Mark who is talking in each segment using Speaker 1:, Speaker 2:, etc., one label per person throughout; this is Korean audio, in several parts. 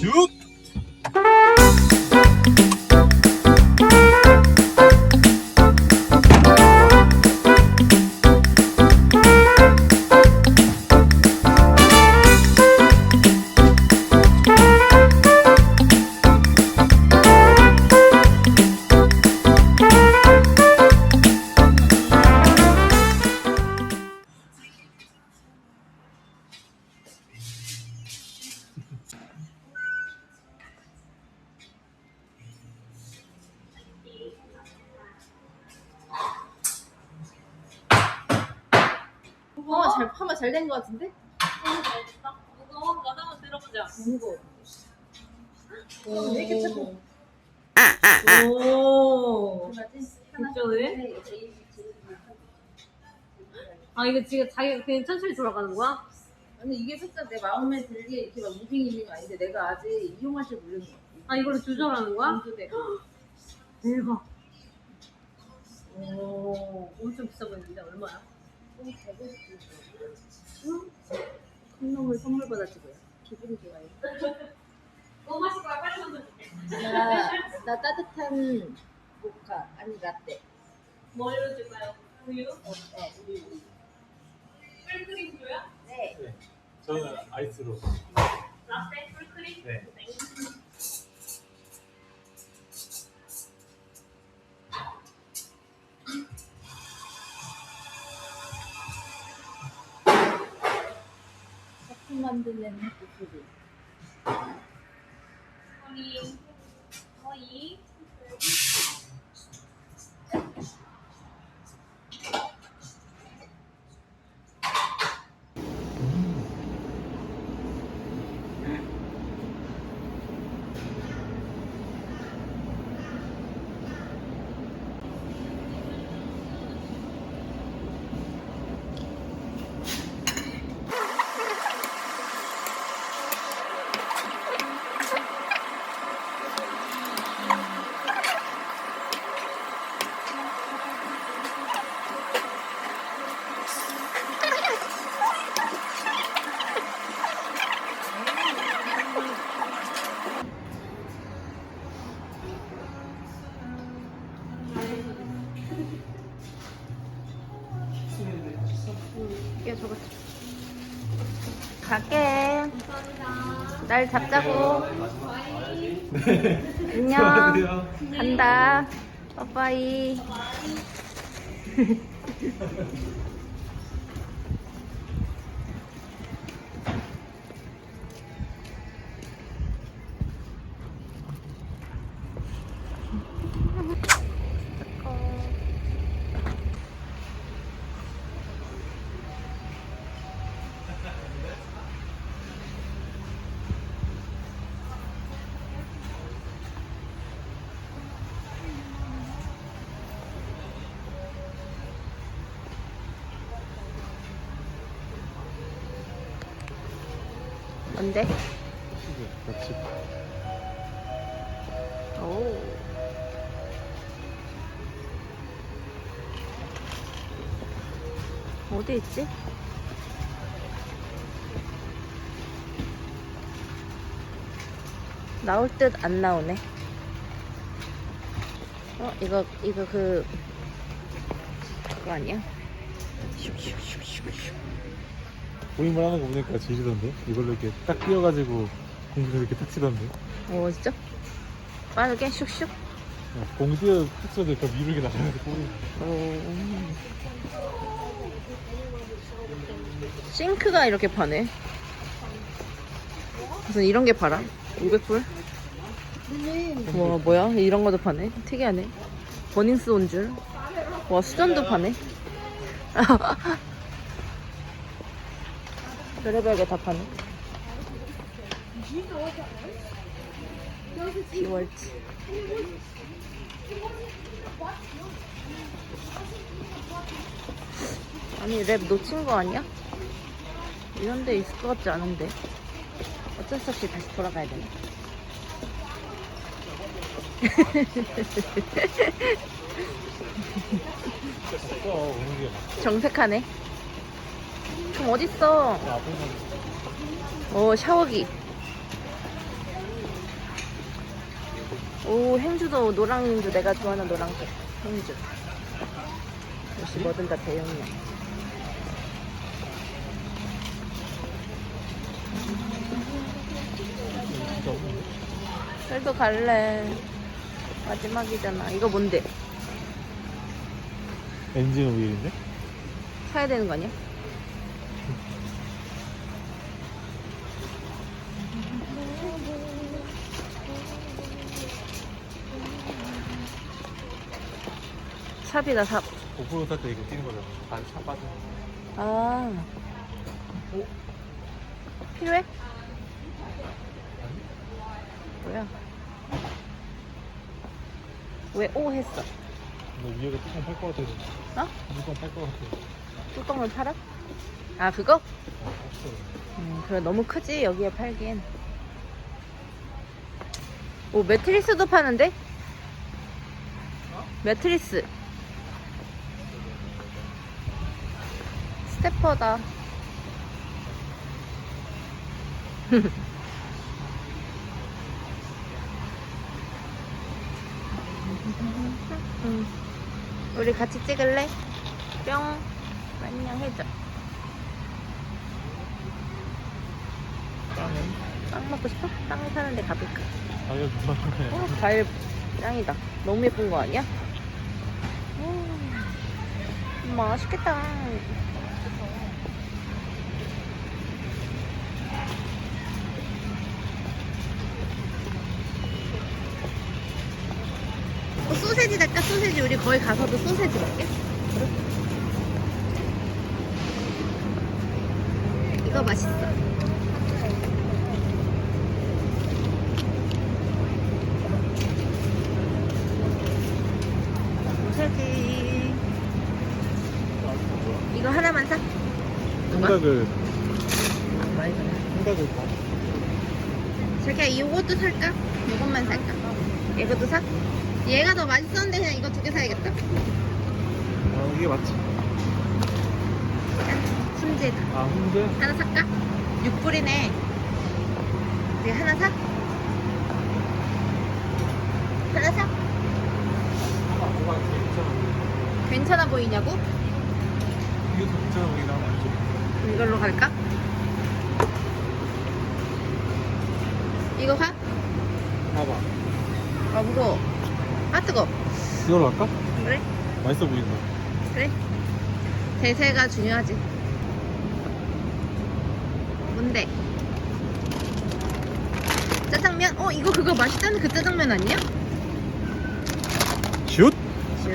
Speaker 1: 슛!
Speaker 2: 잘 파마 잘된것 같은데?
Speaker 3: 무거워? 나도 한번 들어보자.
Speaker 2: 무거워.
Speaker 3: 오.
Speaker 2: 왜 이렇게 차고?
Speaker 3: 오. 괜찮네. 아 이거 지금 자기가 그냥 천천히 돌아가는 거야?
Speaker 2: 아니 이게 살짝 내 마음에 들게 이렇게 막 무빙 있는 거 아닌데 내가 아직 이용할 줄 모르는 거 같아.
Speaker 3: 아 이걸로 조절하는 거야?
Speaker 2: 연두대.
Speaker 3: 대박. 오. 엄청 비싸 보이는데 얼마야?
Speaker 2: 큰 놈을 선물 받았지 뭐야. 기분이 좋아요.
Speaker 3: 뭐 마실 거야? 빨리 손 줄게.
Speaker 2: 나, 나 따뜻한 모카 아니 라떼.
Speaker 3: 뭘로 줄까요? 우유?
Speaker 2: 어, 네, 우리 우리.
Speaker 3: 풀크림 줘요?
Speaker 2: 네.
Speaker 1: 저는 아이스로.
Speaker 3: 라떼 풀크림?
Speaker 1: 네.
Speaker 2: 커 피만 갈게. 날 잡자고. 안녕. 간다. 빠빠이. 뭔데?
Speaker 1: 같이.
Speaker 2: 오. 어디 있지? 나올 듯 안 나오네. 어, 이거, 이거 그, 그거 아니야? 슉슉슉슉슉.
Speaker 1: 고임을 하는 거 보니까 지리던데? 이걸로 이렇게 딱 끼워가지고 공중에 이렇게 탁 치던데?
Speaker 2: 오, 진짜? 빠르게 슉슉.
Speaker 1: 공 뛰어 탁 쳐도 그 위로 이렇게 나가면서 꼬리.
Speaker 2: 오. 싱크가 이렇게 파네. 무슨 이런 게 팔아? 500불? 와 뭐야? 이런 것도 파네. 특이하네. 버닝스 온 줄. 와 수전도 파네. 별의별 게다 파네. 디월트. 아니 랩 놓친 거 아니야? 이런 데 있을 것 같지 않은데 어쩔 수 없이 다시 돌아가야 되네. 정색하네 그럼 어딨어 오 샤워기 오 행주도 노랑 행주 내가 좋아하는 노랑색 행주 역시 뭐든 다 대용이야
Speaker 1: 없는데?
Speaker 2: 그래도 갈래 마지막이잖아 이거 뭔데?
Speaker 1: 엔진 오일인데?
Speaker 2: 사야 되는 거 아니야? 삽이다 삽.
Speaker 1: 오프로 탈때 이거 뛰는 거잖아. 안차 빠져.
Speaker 2: 아. 필요해? 뭐야? 왜 오 했어?
Speaker 1: 너 위에가 뚜껑 팔 것 같아서.
Speaker 2: 어?
Speaker 1: 뚜껑 팔것 같아.
Speaker 2: 뚜껑을 팔아? 아 그거?
Speaker 1: 어, 없어.
Speaker 2: 음, 그래 너무 크지 여기에 팔기엔. 오 매트리스도 파는데? 매트리스. 스태퍼다. 음. 우리 같이 찍을래? 뿅. 안녕 해줘.
Speaker 1: 빵은?
Speaker 2: 빵 먹고 싶어? 빵 사는데 가볼까?
Speaker 1: 해?
Speaker 2: 어, 과일 짱이다. 너무 예쁜 거 아니야? 음, 맛있겠다. 소세지 할까? 소세지 우리 거기 가서도 소세지 먹게? 이거 맛있어. 소세지. 이거 하나만 사?
Speaker 1: 생각을,
Speaker 2: 많이 사.
Speaker 1: 생각을 봐.
Speaker 2: 자기야 이것도 살까? 이것만 살까? 이것도 사? 얘가 더 맛있었는데 그냥 이거 두 개 사야겠다.
Speaker 1: 아, 이게 맞지?
Speaker 2: 순재다.
Speaker 1: 아, 훈제?
Speaker 2: 하나 살까? 6불이네. 이거 하나 사? 하나 사?
Speaker 1: 하나 제일 괜찮아.
Speaker 2: 보이냐고?
Speaker 1: 괜찮아.
Speaker 2: 이걸로 갈까? 이거 가?
Speaker 1: 봐봐.
Speaker 2: 아 무거워. 아 뜨거.
Speaker 1: 이걸로 할까?
Speaker 2: 그래?
Speaker 1: 맛있어 보인다.
Speaker 2: 그래? 대세가 중요하지. 뭔데? 짜장면? 어, 이거 그거 맛있다는 그 짜장면 아니야?
Speaker 1: 슛!
Speaker 2: 슛.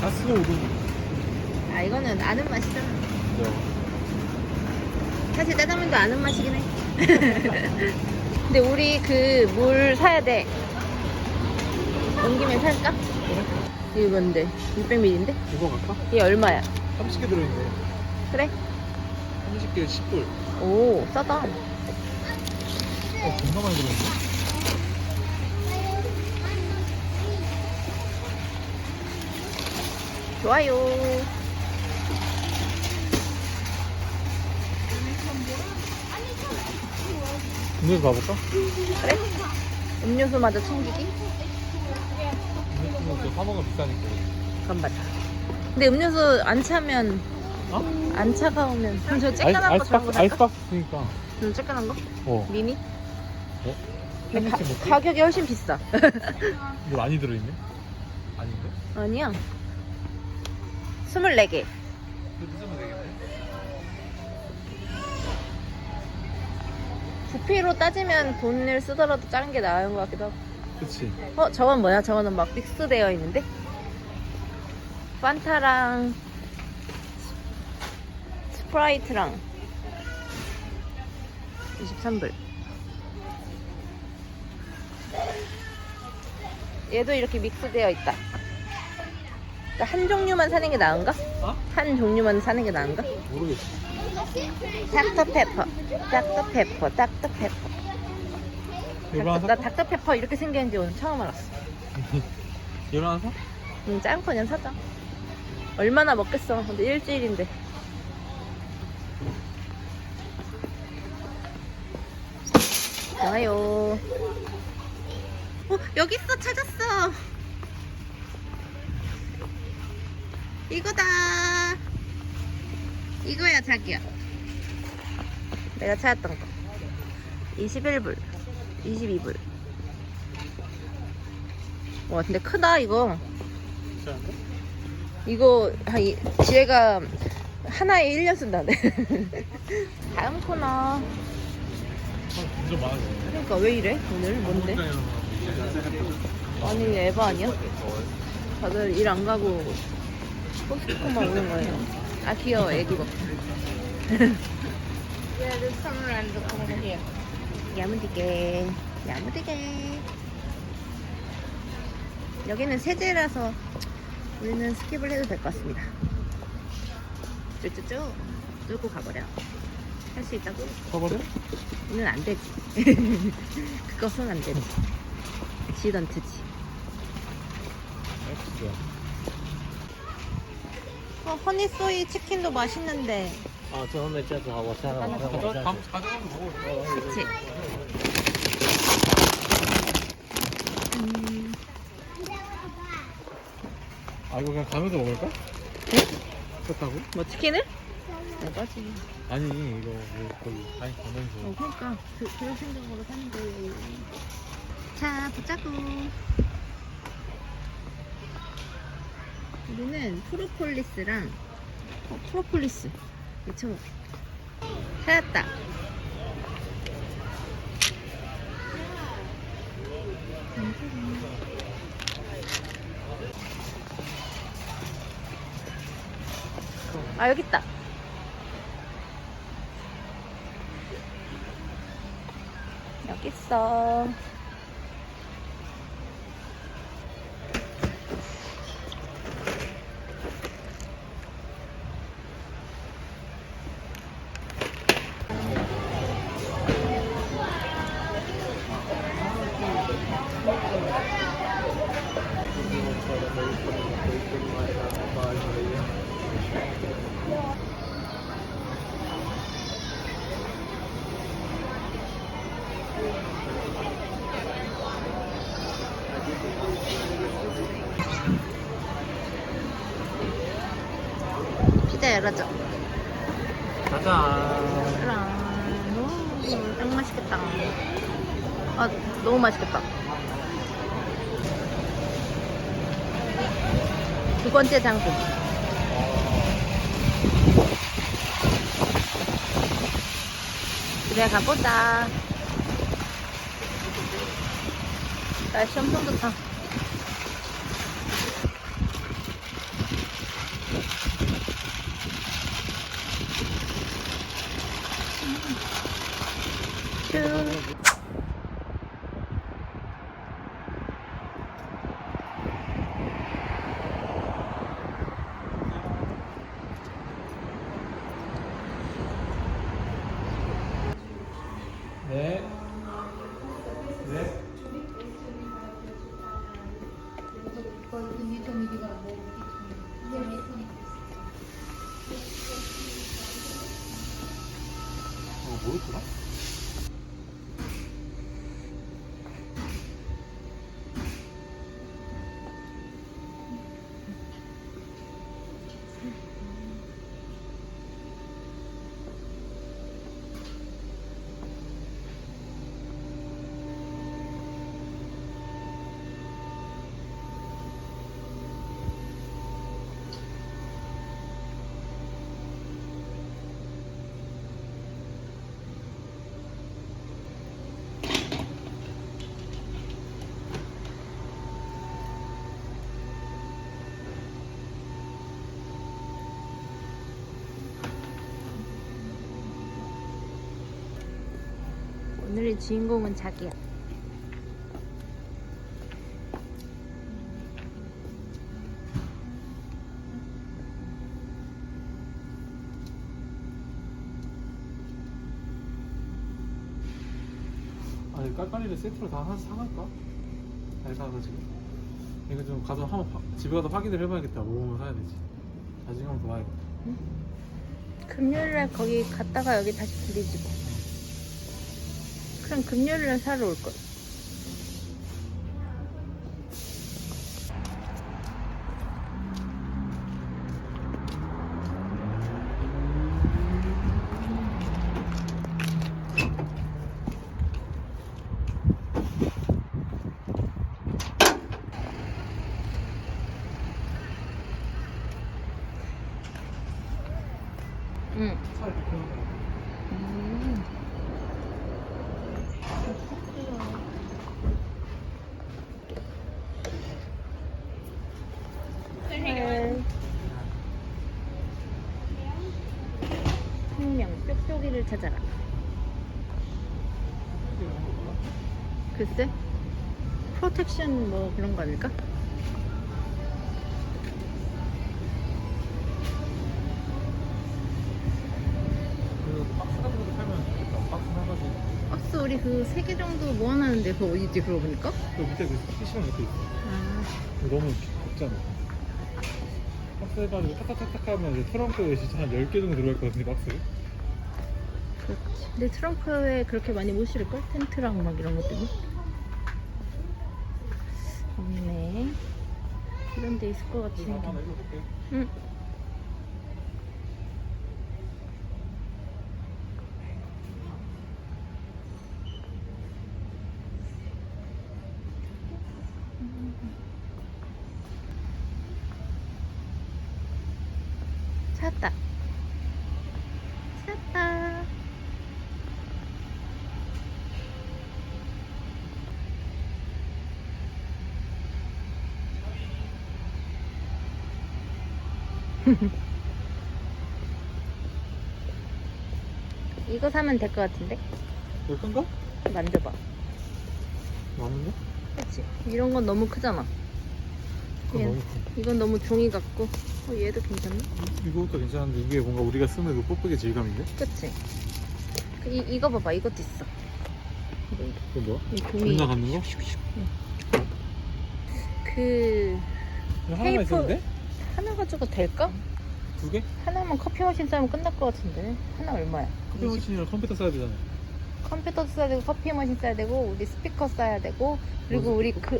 Speaker 1: 가스 우동.
Speaker 2: 아, 이거는 아는 맛이잖아.
Speaker 1: 네.
Speaker 2: 사실 짜장면도 아는 맛이긴 해. 근데 우리 그 물 사야 돼. 온 김에 살까? 이거 뭔데? 600ml인데?
Speaker 1: 이거 갈까?
Speaker 2: 이게 얼마야?
Speaker 1: 30개 들어있네.
Speaker 2: 그래?
Speaker 1: 30개 10불.
Speaker 2: 오, 싸다.
Speaker 1: 어, 겁나 많이 들어있네.
Speaker 2: 좋아요.
Speaker 1: 음료수 봐볼까?
Speaker 2: 그래? 음료수마저 챙기기?
Speaker 1: 음료수는 사 먹으면 비싸니까.
Speaker 2: 잠깐만. 근데 음료수 안 차면
Speaker 1: 어?
Speaker 2: 안 차가우면 그럼 저
Speaker 1: 아이스,
Speaker 2: 쬐끈한 거
Speaker 1: 아이스박스,
Speaker 2: 살까?
Speaker 1: 아이스박스 쓰니까.
Speaker 2: 좀 쬐끈한 거?
Speaker 1: 어.
Speaker 2: 미니?
Speaker 1: 어?
Speaker 2: 근데 가? 가격이 훨씬 비싸.
Speaker 1: 이거 많이 들어있네? 아닌데?
Speaker 2: 아니야. 24개.
Speaker 1: 이거 되겠네.
Speaker 2: 부피로 따지면 돈을 쓰더라도 작은 게 나은 것 같기도 하고.
Speaker 1: 그치.
Speaker 2: 어, 저건 뭐야? 저거는 막 믹스되어 있는데? 판타랑 스프라이트랑 23불. 얘도 이렇게 믹스되어 있다. 그러니까 한 종류만 사는 게 나은가?
Speaker 1: 어?
Speaker 2: 한 종류만 사는 게 나은가?
Speaker 1: 모르겠어.
Speaker 2: 닥터페퍼, 닥터페퍼, 닥터페퍼.
Speaker 1: 하나
Speaker 2: 나
Speaker 1: 사?
Speaker 2: 닥터페퍼 이렇게 생겼는지 오늘 처음 알았어.
Speaker 1: 이거 하나 사?
Speaker 2: 응, 작은 거 그냥 사자. 얼마나 먹겠어. 근데 일주일인데. 좋아요. 어, 여기 있어 찾았어. 이거다. 이거야 자기야. 내가 찾았던 거. 21불 22불. 와 근데 크다 이거? 이거 한 이- 지혜가 하나에 1년 쓴다네. 다음 코너
Speaker 1: 아, 점점 많아지네.
Speaker 2: 그러니까 왜 이래 오늘 뭔데? 아니 에바 아니야? 다들 일 안 가고 포스트코만 오는 거예요. 아 귀여워 애기 같아. 야무지게 야무지게 여기는 세제라서 우리는 스킵을 해도 될 것 같습니다. 쭈쭈쭈 뚫고 가버려. 할 수 있다고?
Speaker 1: 가버려?
Speaker 2: 이는 안 되지. 그것은 안 되지. 액시던트지.
Speaker 1: 진짜.
Speaker 2: 어, 허니소이 치킨도 맛있는데.
Speaker 4: 哦，最后面这次好，我下来，我看我下去。
Speaker 1: 가져가면 먹어.
Speaker 2: 그치? 음,
Speaker 1: 아, 이거 그냥 가면서 먹을까? 그렇다고?
Speaker 2: 뭐 치킨을? 이거지.
Speaker 1: 아니, 이거 뭐 거기 아니 가면서.
Speaker 2: 어, 그러니까 그, 그런 생각으로 사는 거예요. 자, 보자고. 우리는 프로폴리스랑 어, 프로폴리스 미쳐먹 찾았다. 아 여기 있다. 여 열어줘.
Speaker 4: 가자.
Speaker 2: 음, 딱 맛있겠다. 아, 너무 맛있겠다. 두 번째 장소. 집에 가보자. 날씨 엄청 좋다.
Speaker 1: 뭐였더라?
Speaker 2: 오늘의 주인공은 자기야.
Speaker 1: 아니 깔깔이를 세트로 다 하나씩 사갈까? 잘 사가지고 이거 좀 가서 한번 봐- 집에 가서 확인을 해봐야겠다 뭐뭐 사야 되지 자신감 더 와야겠다
Speaker 2: 금요일날 거기 갔다가 여기 다시 들이지 뭐. 그럼 금요일날 사러 올 걸. 찾아라. 글쎄? 프로텍션 뭐 그런 거 아닐까?
Speaker 1: 그 박스 같은 것도 팔면 좋겠다. 박스 사가지고.
Speaker 2: 박스 우리 그 세 개 정도 모아놨는데 그거 어디지 그러고 보니까?
Speaker 1: 그 밑에 그 PC방 옆에 있어.
Speaker 2: 아,
Speaker 1: 그거 너무 좁잖아. 박스 해가지고 탁탁탁탁 하면 이제 트렁크에 진짜 한 10개 정도 들어갈 것 같은데, 박스?
Speaker 2: 그렇지. 근데 트렁크에 그렇게 많이 못 실을걸? 텐트랑 막 이런 것들이. 없네. 이런 데 있을 것 같은데.
Speaker 1: 하나 읽어볼게.
Speaker 2: 응. 찾았다. 찾았다. 이거 사면 될 것 같은데?
Speaker 1: 이거 큰가?
Speaker 2: 만져봐.
Speaker 1: 많은데?
Speaker 2: 그치? 이런 건 너무 크잖아.
Speaker 1: 그건
Speaker 2: 얘-
Speaker 1: 너무 커.
Speaker 2: 이건 너무 종이 같고. 어, 얘도 괜찮네?
Speaker 1: 이것도 괜찮은데 이게 뭔가 우리가 쓰는 그 뽀뽀의 질감인데?
Speaker 2: 그치? 그, 이, 이거 봐봐. 이것도 있어. 이거,
Speaker 1: 뭐야?
Speaker 2: 이 종이.
Speaker 1: 존나 감는 거?
Speaker 2: 그,
Speaker 1: 이거 하나만
Speaker 2: 테이프.
Speaker 1: 돼?
Speaker 2: 하나 가지고 될까?
Speaker 1: 두 개?
Speaker 2: 하나만 커피 머신 싸면 끝날 것 같은데. 하나 얼마야?
Speaker 1: 커피 머신이랑 컴퓨터 써야 되잖아.
Speaker 2: 컴퓨터도 써야 되고 커피 머신 써야 되고 우리 스피커 써야 되고 그리고
Speaker 1: 뭔
Speaker 2: 우리 그그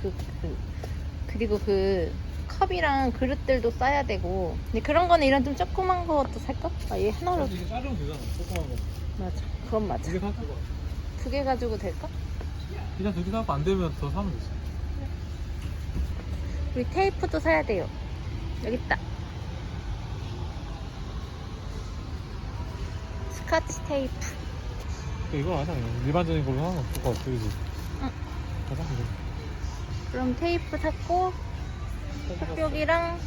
Speaker 2: 그, 그리고 그 컵이랑 그릇들도 써야 되고 근데 그런 거는 이런 좀 조그만 것도 살까? 아 얘 하나로
Speaker 1: 이게 자르면 되잖아. 조그만 거.
Speaker 2: 맞아 그건 맞아
Speaker 1: 두개 사자.
Speaker 2: 두개 가지고 될까?
Speaker 1: 그냥 두개 사고 안 되면 더 사면 되지.
Speaker 2: 우리 테이프도 사야 돼요 여기 있다 스카치 테이프
Speaker 1: 이거 하자. 일반적인 걸로 하나 없을 것 같아. 그지?
Speaker 2: 응.
Speaker 1: 가자. 그래.
Speaker 2: 그럼 테이프 샀고 컵벽이랑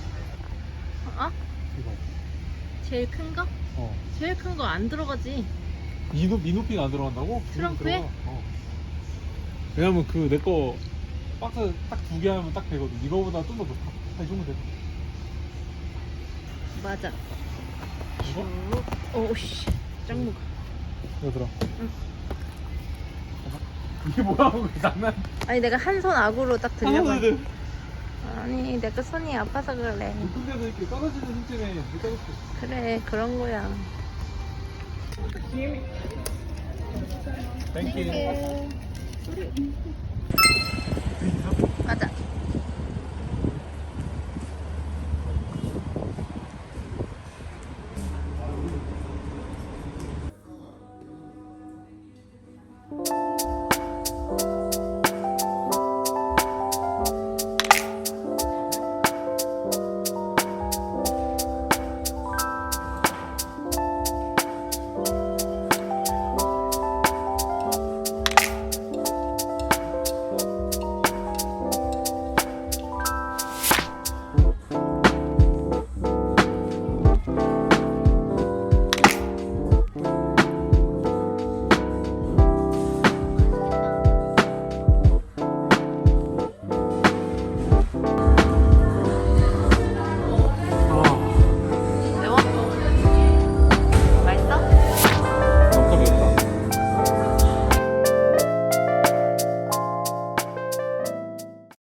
Speaker 2: 어?
Speaker 1: 이거.
Speaker 2: 제일 큰 거?
Speaker 1: 어.
Speaker 2: 제일 큰 거 안 들어가지
Speaker 1: 미노, 미노피가 안 들어간다고?
Speaker 2: 트렁크에?
Speaker 1: 들어가. 어. 왜냐면 그 내 거 박스 딱 두 개 하면 딱 되거든. 이거보다 좀 더. 한이 정도 돼.
Speaker 2: 맞아
Speaker 1: 이거?
Speaker 2: 오씨 짱
Speaker 1: 이거 들어.
Speaker 2: 응.
Speaker 1: 이게 뭐라고 그 장난?
Speaker 2: 아니 내가 한 손 악으로 딱
Speaker 1: 돼.
Speaker 2: 아니 내가 손이 아파서 그래
Speaker 1: 데서 이렇게 떨어지는 못 떨어졌어.
Speaker 2: 그래 그런 거야
Speaker 1: 땡큐.